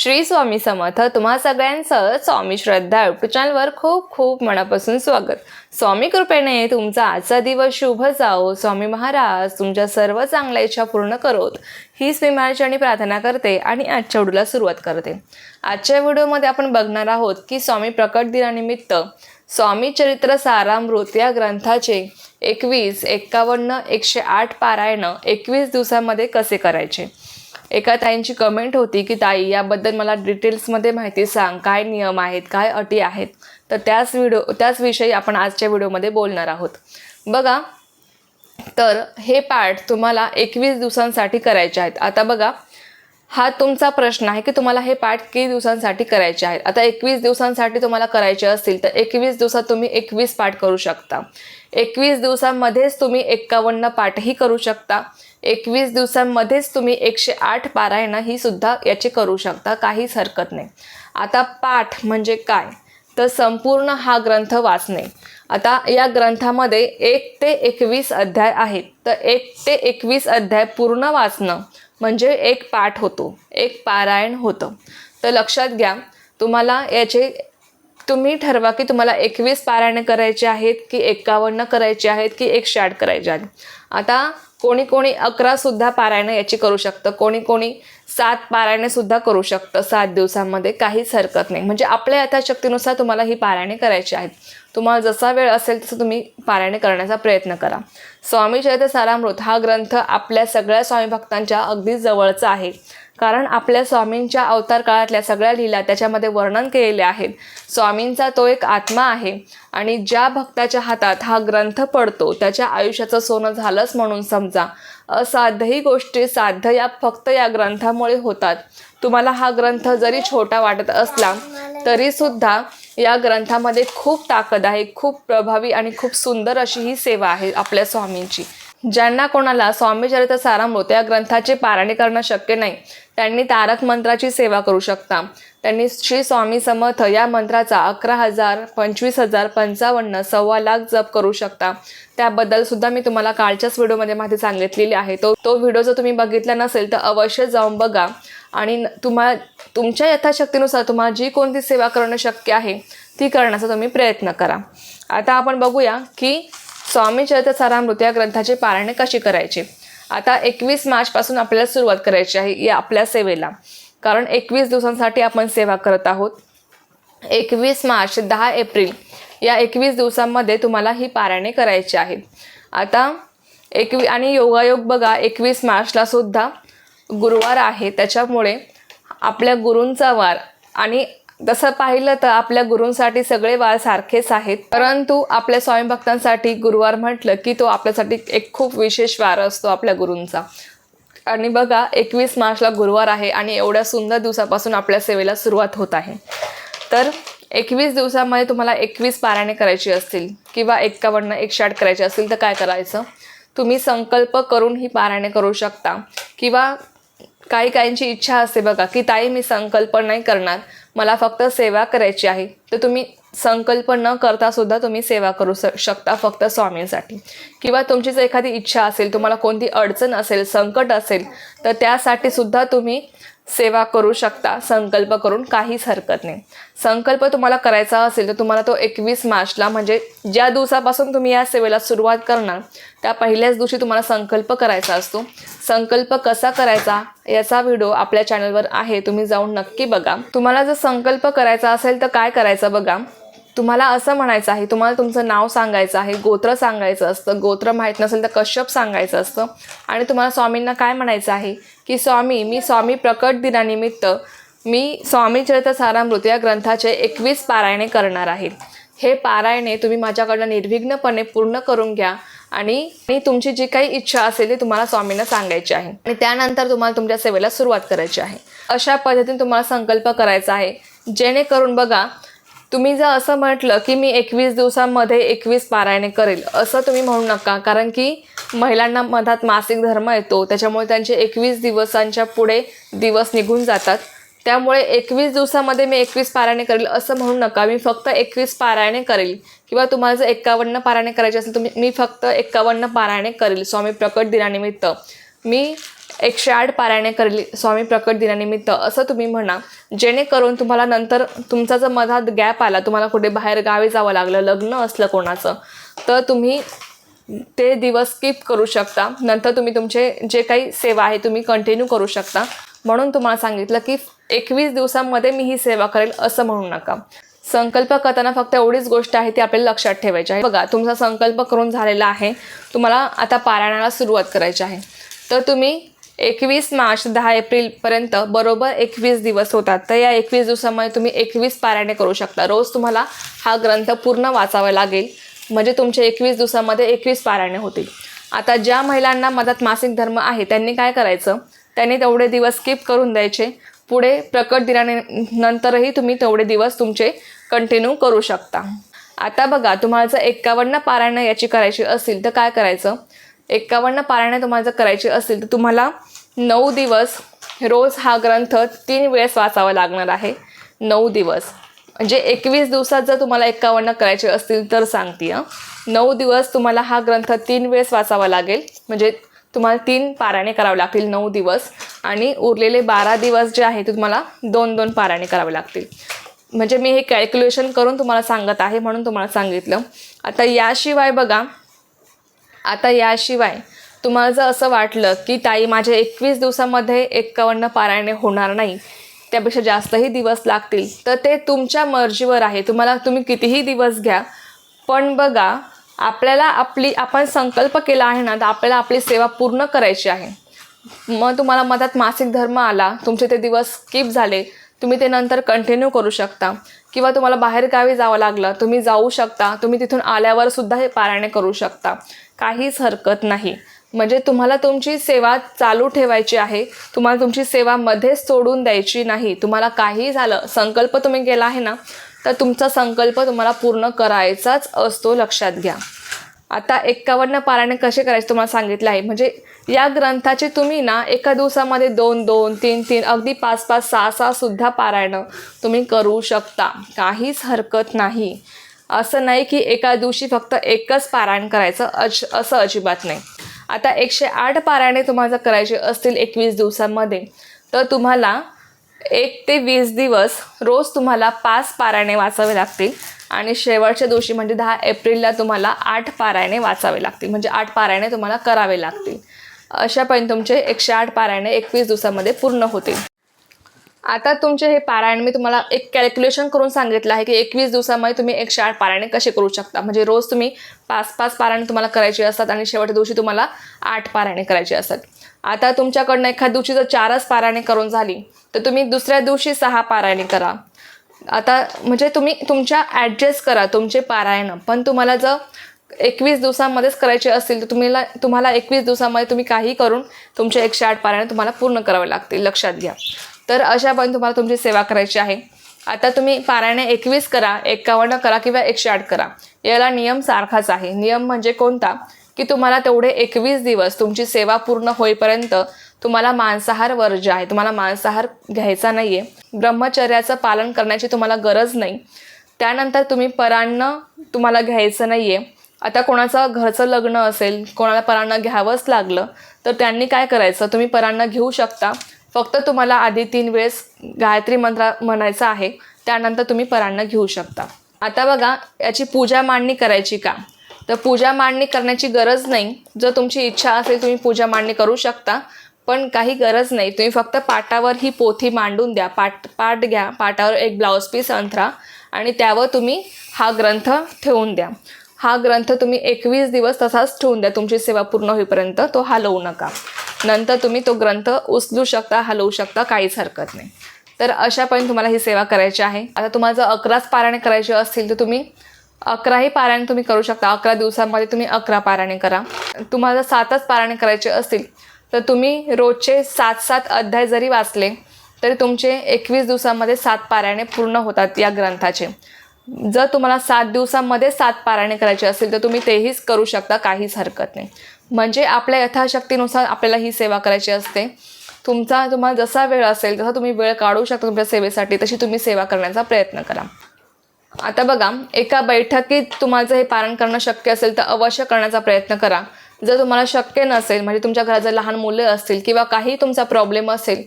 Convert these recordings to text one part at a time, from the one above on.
श्री स्वामी समर्थ. तुम्हा सगळ्यांचं स्वामी श्रद्धा युट्यूब चॅनलवर खूप खूप मनापासून स्वागत. स्वामी कृपेने तुमचा आजचा दिवस शुभ जाओ स्वामी महाराज तुमच्या सर्व चांगल्या इच्छा पूर्ण करोत. हीच मी आणि प्रार्थना करते आणि आजच्या व्हिडिओला सुरुवात करते. आजच्या व्हिडिओमध्ये आपण बघणार आहोत की स्वामी प्रकट दिनानिमित्त स्वामी चरित्र सारामृत या ग्रंथाचे एकवीस एक्कावन्न एकशे आठ पारायण एकवीस दिवसामध्ये कसे करायचे? एका ताईंची कमेंट होती की ताई याबद्दल मला डिटेल्समध्ये माहिती सांग. काय नियम आहेत? काय अटी आहेत? तर त्याच व्हिडिओ त्याच विषयी आपण आजच्या व्हिडिओमध्ये बोलणार आहोत. बघा तर हे पार्ट तुम्हाला एकवीस दिवसांसाठी करायचे आहेत. आता बघा हा तुमचा प्रश्न आहे की तुम्हाला हे पाठ किती दिवसांसाठी करायचे आहेत? आता एकवीस दिवसांसाठी तुम्हाला करायचे असतील तर एकवीस दिवसात तुम्ही एकवीस पाठ करू शकता. एकवीस दिवसांमध्येच तुम्ही एक्कावन्न पाठही करू शकता. एकवीस दिवसांमध्येच तुम्ही एकशे आठ पारायणं ही सुद्धा याची करू शकता काहीच हरकत नाही. आता पाठ म्हणजे काय? तर संपूर्ण हा ग्रंथ वाचणे. आता या ग्रंथामध्ये एक ते एकवीस अध्याय आहेत. तर एक ते एकवीस अध्याय पूर्ण वाचणं म्हणजे एक पाठ होतो एक पारायण होतं. तर लक्षात घ्या तुम्हाला याचे तुम्ही ठरवा की तुम्हाला एकवीस पारायणे करायचे आहेत की एक्कावन्न करायचे आहेत की एकशे आठ करायचे आहेत. आता कोणी कोणी अकरासुद्धा पारायणं याची करू शकतं कोणी कोणी सात पारायणेसुद्धा करू शकतं सात दिवसांमध्ये काहीच हरकत नाही. म्हणजे आपल्या यथाशक्तीनुसार तुम्हाला ही पारायणे करायची आहेत. तुम्हाला जसा वेळ असेल तसं तुम्ही पारायण करण्याचा प्रयत्न करा. स्वामी चरित्र सारामृत हा ग्रंथ आपल्या सगळ्या स्वामी भक्तांच्या अगदी जवळचा आहे. कारण आपल्या स्वामींच्या अवतार काळातल्या सगळ्या लीला त्याच्यामध्ये वर्णन केलेले आहेत. स्वामींचा तो एक आत्मा आहे आणि ज्या भक्ताच्या हातात हा ग्रंथ पडतो त्याच्या आयुष्याचं सोनं झालंच म्हणून समजा. असाध्यही गोष्टी साध्य या फक्त या ग्रंथामुळे होतात. तुम्हाला हा ग्रंथ जरी छोटा वाटत असला तरीसुद्धा या ग्रंथामध्ये खूप ताकद आहे खूप प्रभावी आणि खूप सुंदर अशी ही सेवा आहे आपल्या स्वामींची. ज्यांना कोणाला स्वामी चरित्र सारामृत या ग्रंथाचे पारायण करणं शक्य नाही त्यांनी तारक मंत्राची सेवा करू शकता. त्यांनी श्री स्वामी समर्थ या मंत्राचा अकरा हजार पंचवीस हजार पंचावन्न सव्वा लाख जप करू शकता. त्याबद्दल सुद्धा मी तुम्हाला कालच्याच व्हिडिओमध्ये माहिती सांगितलेली आहे. तो तो व्हिडिओ जर तुम्ही बघितला नसेल तर अवश्य जाऊन बघा. आणि न- तुम्हाला तुमच्या यथाशक्तीनुसार तुम्हाला जी कोणती सेवा करणं शक्य आहे ती करण्याचा तुम्ही प्रयत्न करा. आता आपण बघूया की स्वामी चरित्र सारामृत या ग्रंथाचे पारायणे कशी करायचे? आता एकवीस मार्चपासून आपल्याला सुरुवात करायची आहे या आपल्या सेवेला. कारण एकवीस दिवसांसाठी आपण सेवा करत आहोत. एकवीस मार्च दहा एप्रिल या एकवीस दिवसांमध्ये तुम्हाला ही पारायणे करायची आहेत. आता एकवी आणि योगायोग बघा एकवीस मार्चला सुद्धा गुरुवार आहे. त्याच्यामुळे आपल्या गुरूंचा वार आणि तसं पाहिलं तर आपल्या गुरूंसाठी सगळे वार सारखेच आहेत. परंतु आपल्या स्वयंभक्तांसाठी गुरुवार म्हटलं की तो आपल्यासाठी एक खूप विशेष वार असतो आपल्या गुरूंचा. आणि बघा एकवीस मार्चला गुरुवार आहे आणि एवढ्या सुंदर दिवसापासून आपल्या सेवेला सुरुवात होत आहे. तर एकवीस दिवसामध्ये तुम्हाला एकवीस पारायणे करायची असतील किंवा एक्कावन्न एकशे आठ करायचे असतील तर काय करायचं? तुम्ही संकल्प करून ही पारायणे करू शकता. किंवा काही काहींची इच्छा असते बघा की ताई मी संकल्प नाही करणार. मला फक्त सेवा करायची आहे. तर तुम्ही संकल्प न करता सुद्धा तुम्ही सेवा करू शकता फक्त स्वामींसाठी. किंवा तुमची जर एखादी इच्छा असेल तुम्हाला कोणती अडचण असेल संकट असेल तर त्यासाठी सुद्धा तुम्ही सेवा करू शकता संकल्प करून काहीच हरकत नाही. संकल्प तुम्हाला करायचा असेल तर तुम्हाला तो एकवीस मार्चला म्हणजे ज्या दिवसापासून तुम्ही या सेवेला सुरुवात करणार त्या पहिल्याच दिवशी तुम्हाला संकल्प करायचा असतो. संकल्प कसा करायचा याचा व्हिडिओ आपल्या चॅनलवर आहे तुम्ही जाऊन नक्की बघा. तुम्हाला जर संकल्प करायचा असेल तर काय करायचं बघा. तुम्हाला असं म्हणायचं आहे तुम्हाला तुमचं नाव सांगायचं आहे गोत्र सांगायचं असतं गोत्र माहीत नसेल तर कश्यप सांगायचं असतं. आणि तुम्हाला स्वामींना काय म्हणायचं आहे की स्वामी मी स्वामी प्रकट दिनानिमित्त मी स्वामी चरित्र सारामृत या ग्रंथाचे एकवीस पारायणे करणार आहे. हे पारायणे तुम्ही माझ्याकडनं निर्विघ्नपणे पूर्ण करून घ्या आणि तुमची जी काही इच्छा असेल ती तुम्हाला स्वामींना सांगायची आहे. आणि त्यानंतर तुम्हाला तुमच्या सेवेला सुरुवात करायची आहे. अशा पद्धतीने तुम्हाला संकल्प करायचा आहे. जेणेकरून बघा तुम्ही जर असं म्हटलं की मी एकवीस दिवसांमध्ये एकवीस पारायणे करेल असं तुम्ही म्हणू नका. कारण की महिलांना मधात मासिक धर्म येतो त्याच्यामुळे त्यांचे एकवीस दिवसांच्या पुढे दिवस निघून जातात. त्यामुळे एकवीस दिवसामध्ये मी एकवीस पारायणे करेल असं म्हणू नका. मी फक्त एकवीस पारायणे करेल. किंवा तुम्हाला जर एकावन्न पारायणे करायचे असेल तर मी- मी फक्त एकावन्न पारायणे करेल स्वामी प्रकट दिनानिमित्त. मी एकशे आठ पारायणे करेल स्वामी प्रकट दिनानिमित्त. असं तुम्ही म्हणा. जेणेकरून तुम्हाला नंतर तुमचा जर मधात गॅप आला तुम्हाला कुठे बाहेर गावी जावं लागलं लग्न असलं कोणाचं तर तुम्ही ते दिवस स्किप करू शकता. नंतर तुम्ही तुमचे जे काही सेवा आहे तुम्ही कंटिन्यू करू शकता. म्हणून तुम्हाला सांगितलं की एकवीस दिवसांमध्ये मी ही सेवा करेल असं म्हणू नका. संकल्प करताना फक्त एवढीच गोष्ट आहे ती आपल्याला लक्षात ठेवायची आहे. बघा तुमचा संकल्प करून झालेला आहे. तुम्हाला आता पारायणाला सुरुवात करायची आहे. तर तुम्ही एकवीस मार्च दहा एप्रिलपर्यंत बरोबर एकवीस दिवस होतात. तर या एकवीस दिवसामध्ये तुम्ही एकवीस पारायणे करू शकता. रोज तुम्हाला हा ग्रंथ पूर्ण वाचावा लागेल. म्हणजे तुमचे एकवीस दिवसामध्ये एकवीस पारायणे होतील. आता ज्या महिलांना मधात मासिक धर्म आहे त्यांनी काय करायचं? त्यांनी तेवढे दिवस स्किप करून द्यायचे. पुढे प्रकट दिनाने नंतरही तुम्ही तेवढे दिवस तुमचे कंटिन्यू करू शकता. आता बघा तुम्हाला जर एक्कावन्न पारायणं याची करायची असेल तर काय करायचं? एक्कावन्न पारायणं तुम्हाला जर करायची असेल तर तुम्हाला नऊ दिवस रोज हा ग्रंथ तीन वेळेस वाचावा लागणार आहे. नऊ दिवस. म्हणजे एकवीस दिवसात जर तुम्हाला एक्कावन्न करायचे असतील तर सांगते नऊ दिवस तुम्हाला हा ग्रंथ तीन वेळेस वाचावा लागेल. म्हणजे तुम्हाला तीन पारायणे करावे लागतील नऊ दिवस. आणि उरलेले बारा दिवस जे आहे ते तुम्हाला दोन दोन पारायणे करावे लागतील. म्हणजे मी हे कॅल्क्युलेशन करून तुम्हाला सांगत आहे म्हणून तुम्हाला सांगितलं. आता याशिवाय बघा आता याशिवाय तुम्हाला जर असं वाटलं की ताई माझ्या एकवीस दिवसामध्ये एक्कावन्न पारायणे होणार नाही त्यापेक्षा जास्तही दिवस लागतील तर ते तुमच्या मर्जीवर आहे. तुम्हाला तुम्ही कितीही दिवस घ्या पण बघा आपल्याला आपली आपण संकल्प केला आहे ना तर आपल्याला आपली सेवा पूर्ण करायची आहे. मग तुम्हाला मधात मासिक धर्म आला तुमचे ते दिवस स्किप झाले तुम्ही ते नंतर कंटिन्यू करू शकता. किंवा तुम्हाला बाहेरगावी जावं लागलं तुम्ही जाऊ शकता. तुम्ही तिथून आल्यावर सुद्धा हे पारायणे करू शकता. काहीच हरकत नाही. म्हणजे तुम्हाला तुमची सेवा चालू ठेवायची आहे. तुम्हाला तुमची सेवा मध्येच सोडून द्यायची नाही. तुम्हाला काही झालं संकल्प तुम्ही केला आहे ना तर तुमचा संकल्प तुम्हाला पूर्ण करायचाच असतो लक्षात घ्या. आता एक्कावन्न पारायण कसे करायचे तुम्हाला सांगितलं आहे. म्हणजे या ग्रंथाचे तुम्ही ना एका दिवसामध्ये दोन दोन तीन तीन अगदी पाच पाच सहा सहा सुद्धा पारायणं तुम्ही करू शकता. काहीच हरकत नाही. असं नाही की एका दिवशी फक्त एकच पारायण करायचं अज असं अजिबात नाही. आता एकशे आठ पारायणे तुम्हाला जर करायचे असतील एकवीस दिवसांमध्ये तर तुम्हाला एक ते वीस दिवस रोज तुम्हाला पाच पारायणे वाचावे लागतील. आणि शेवटच्या दिवशी म्हणजे दहा एप्रिलला तुम्हाला आठ पारायणे वाचावे लागतील. म्हणजे आठ पारायणे तुम्हाला करावे लागतील. अशा पण तुमचे एकशे आठ पारायणे एकवीस दिवसामध्ये पूर्ण होतील. आता तुमचे हे पारायण मी तुम्हाला एक कॅल्क्युलेशन करून सांगितलं आहे की एकवीस दिवसामध्ये तुम्ही एकशे आठ पारायणे कसे करू शकता. म्हणजे रोज तुम्ही पाच पाच पारायण तुम्हाला करायची असतात आणि शेवटच्या दिवशी तुम्हाला आठ पारायणे करायची असतात. आता तुमच्याकडनं एखाद्या दिवशी जर चारच पारायणे करून झाली तर तुम्ही दुसऱ्या दिवशी सहा पारायणे करा. आता म्हणजे तुम्ही तुमच्या ॲडजस्ट करा तुमचे पारायणं. पण तुम्हाला जर एकवीस दिवसामध्येच करायचे असतील तर तुम्हाला तुम्हाला एकवीस दिवसामध्ये तुम्ही काही करून तुमचे एकशे आठ पारायण तुम्हाला पूर्ण करावे लागतील लक्षात घ्या. तर अशा पण तुम्हाला तुमची सेवा करायची आहे. आता तुम्ही पारायणे एकवीस करा एकावन्न करा किंवा एकशे आठ करा. याला नियम सारखाच आहे. नियम म्हणजे कोणता? की तुम्हाला तेवढे एकवीस दिवस तुमची सेवा पूर्ण होईपर्यंत तुम्हाला मांसाहार वर्ज्य आहे. तुम्हाला मांसाहार घ्यायचा नाही आहे ब्रह्मचर्याचं पालन करण्याची तुम्हाला गरज नाही. त्यानंतर तुम्ही परान्न तुम्हाला घ्यायचं नाही आहे आता कोणाचं घरचं लग्न असेल कोणाला परान्न घ्यावंच लागलं तर त्यांनी काय करायचं? तुम्ही परान्न घेऊ शकता. फक्त तुम्हाला आधी तीन वेळेस गायत्री मंत्र म्हणायचं आहे. त्यानंतर तुम्ही परान्न घेऊ शकता. आता बघा याची पूजा मांडणी करायची का? तर पूजा मांडणी करण्याची गरज नाही. जर तुमची इच्छा असेल तुम्ही पूजा मांडणी करू शकता. पण काही गरज नाही. तुम्ही फक्त पाटावर ही पोथी मांडून द्या. पाट पाट घ्या. पाटावर एक ब्लाऊज पीस अंथरा आणि त्यावर तुम्ही हा ग्रंथ ठेवून द्या. हा ग्रंथ तुम्ही एकवीस दिवस तसाच ठेवून द्या. तुमची सेवा पूर्ण होईपर्यंत तो हलवू नका. नंतर तुम्ही तो ग्रंथ उचलू शकता हलवू शकता काहीच हरकत नाही. तर अशा पण तुम्हाला ही सेवा करायची आहे. आता तुम्हाला जर अकराच पारायण करायचे असतील तर तुम्ही अकराही पारायण तुम्ही करू शकता. अकरा दिवसांमध्ये तुम्ही अकरा पारायणे करा. तुम्हाला जर सातच पारायणे करायचे असतील तर तुम्ही रोजचे सात सात अध्याय जरी वाचले तरी तुमचे एकवीस दिवसामध्ये सात पारायणे पूर्ण होतात या ग्रंथाचे. जर तुम्हाला सात दिवसामध्ये सात पारायणे करायचे असेल तर तुम्ही तेहीच करू शकता काहीच हरकत नाही. म्हणजे आपल्या यथाशक्तीनुसार आपल्याला ही सेवा करायची असते. तुमचा तुम्हाला जसा वेळ असेल तसा तुम्ही वेळ काढू शकता तुमच्या सेवेसाठी तशी तुम्ही सेवा करण्याचा प्रयत्न करा. आता बघा एका बैठकीत तुम्हाला जर हे पारण करणं शक्य असेल तर अवश्य करण्याचा प्रयत्न करा. जर तुम्हाला शक्य नसेल म्हणजे तुमच्या घरात जर लहान मुलं असतील किंवा काही तुमचा प्रॉब्लेम असेल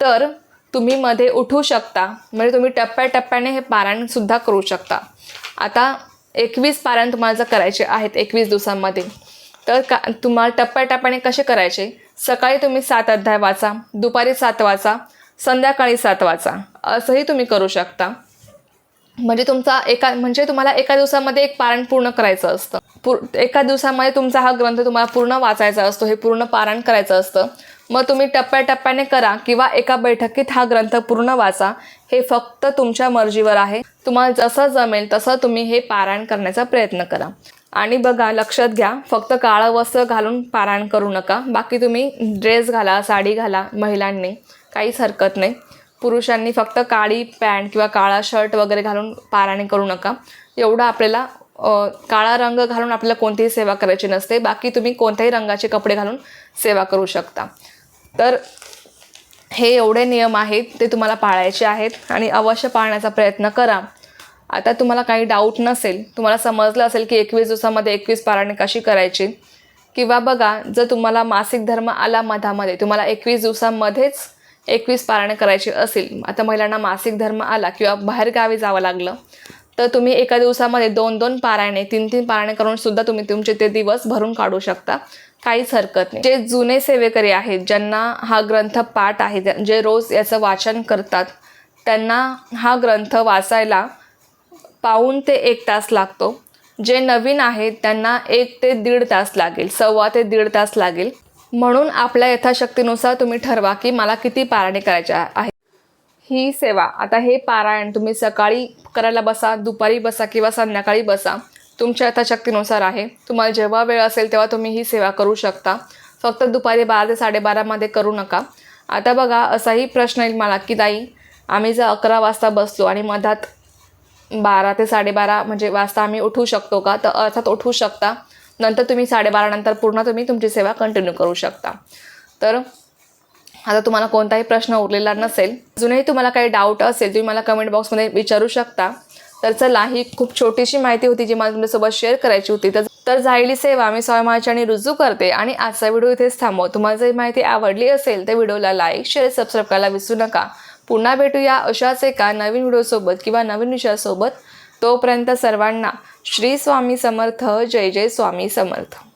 तर तुम्ही मध्ये उठू शकता. म्हणजे तुम्ही टप्प्याटप्प्याने हे पारायणसुद्धा करू शकता. आता एकवीस पारायण तुम्हाला जर करायचे आहेत एकवीस दिवसांमध्ये तर का तुम्हाला टप्प्याटप्प्याने कसे करायचे? सकाळी तुम्ही सात अध्याय वाचा दुपारी सात वाचा संध्याकाळी सात वाचा असंही तुम्ही करू शकता. म्हणजे तुमचा एका म्हणजे तुम्हाला एका दिवसामध्ये एक पारायण पूर्ण करायचं असतं. पूर एका दिवसामध्ये तुमचा हा ग्रंथ तुम्हाला पूर्ण वाचायचा असतो हे पूर्ण पारायण करायचं असतं. मग तुम्ही टप्प्याटप्प्याने करा किंवा एका बैठकीत हा ग्रंथ पूर्ण वाचा. हे फक्त तुमच्या मर्जीवर आहे. तुम्हाला जसं जमेल तसं तुम्ही हे पारायण करण्याचा प्रयत्न करा. आणि बघा लक्षात घ्या फक्त काळं वस्त्र घालून पारायण करू नका. बाकी तुम्ही ड्रेस घाला साडी घाला महिलांनी. काहीच हरकत नाही. पुरुषांनी फक्त काळी पॅन्ट किंवा काळा शर्ट वगैरे घालून पारायण करू नका. एवढं आपल्याला काळा रंग घालून आपल्याला कोणतीही सेवा करायची नसते. बाकी तुम्ही कोणत्याही रंगाचे कपडे घालून सेवा करू शकता. तर हे एवढे नियम आहेत ते तुम्हाला पाळायचे आहेत आणि अवश्य पाळण्याचा प्रयत्न करा. आता तुम्हाला काही डाऊट नसेल तुम्हाला समजलं असेल की एकवीस दिवसामध्ये एकवीस पाराणे कशी करायची किंवा बघा जर तुम्हाला मासिक धर्म आला मधामध्ये तुम्हाला एकवीस दिवसामध्येच एकवीस पारायणे करायची असेल आता महिलांना मासिक धर्म आला किंवा बाहेरगावी जावं लागलं तर तुम्ही एका दिवसामध्ये दोन दोन पारायणे तीन तीन पारायणे करून सुद्धा तुम्ही तुमचे ते दिवस भरून काढू शकता. काहीच हरकत नाही. जे जुने सेवेकरी आहेत ज्यांना हा ग्रंथ पाठ आहे जे रोज याचं वाचन करतात त्यांना हा ग्रंथ वाचायला पाऊन ते एक तास लागतो. जे नवीन आहेत त्यांना एक ते दीड तास लागेल सव्वा ते दीड तास लागेल. म्हणून आपल्या यथाशक्तीनुसार तुम्ही ठरवा की मला किती पारायणे करायचे आहे. ही सेवा. आता हे पारायण तुम्ही सकाळी करायला बसा दुपारी बसा किंवा संध्याकाळी बसा. तुमच्या यथाशक्तीनुसार आहे. तुम्हाला जेव्हा वेळ असेल तेव्हा तुम्ही ही सेवा करू शकता. फक्त दुपारी बारा ते साडेबारामध्ये करू नका. आता बघा असाही प्रश्न येईल मला की ताई आम्ही जर अकरा वाजता बसलो आणि मधात बारा ते साडेबारा म्हणजे वाजता आम्ही उठू शकतो का? तर अर्थात उठू शकता. नंतर तुम्ही साडेबारा नंतर पूर्ण तुम्ही तुमची सेवा कंटिन्यू करू शकता. तर आता तुम्हाला कोणताही प्रश्न उरलेला नसेल अजूनही तुम्हाला काही डाऊट असेल तुम्ही मला कमेंट बॉक्समध्ये विचारू शकता. तर चला ही खूप छोटीशी माहिती होती जी मला तुमच्यासोबत शेअर करायची होती. तर तर जायली सेवा मी स्वामी रुजू करते आणि आजचा व्हिडिओ इथेच थांबव. तुम्हाला जर माहिती आवडली असेल तर व्हिडिओला लाईक शेअर सबस्क्राईब करायला विसरू नका. पुन्हा भेटूया अशाच एका नवीन व्हिडिओसोबत किंवा नवीन विषयासोबत. तोपर्यंत सर्वांना श्री स्वामी समर्थ जय जय स्वामी समर्थ.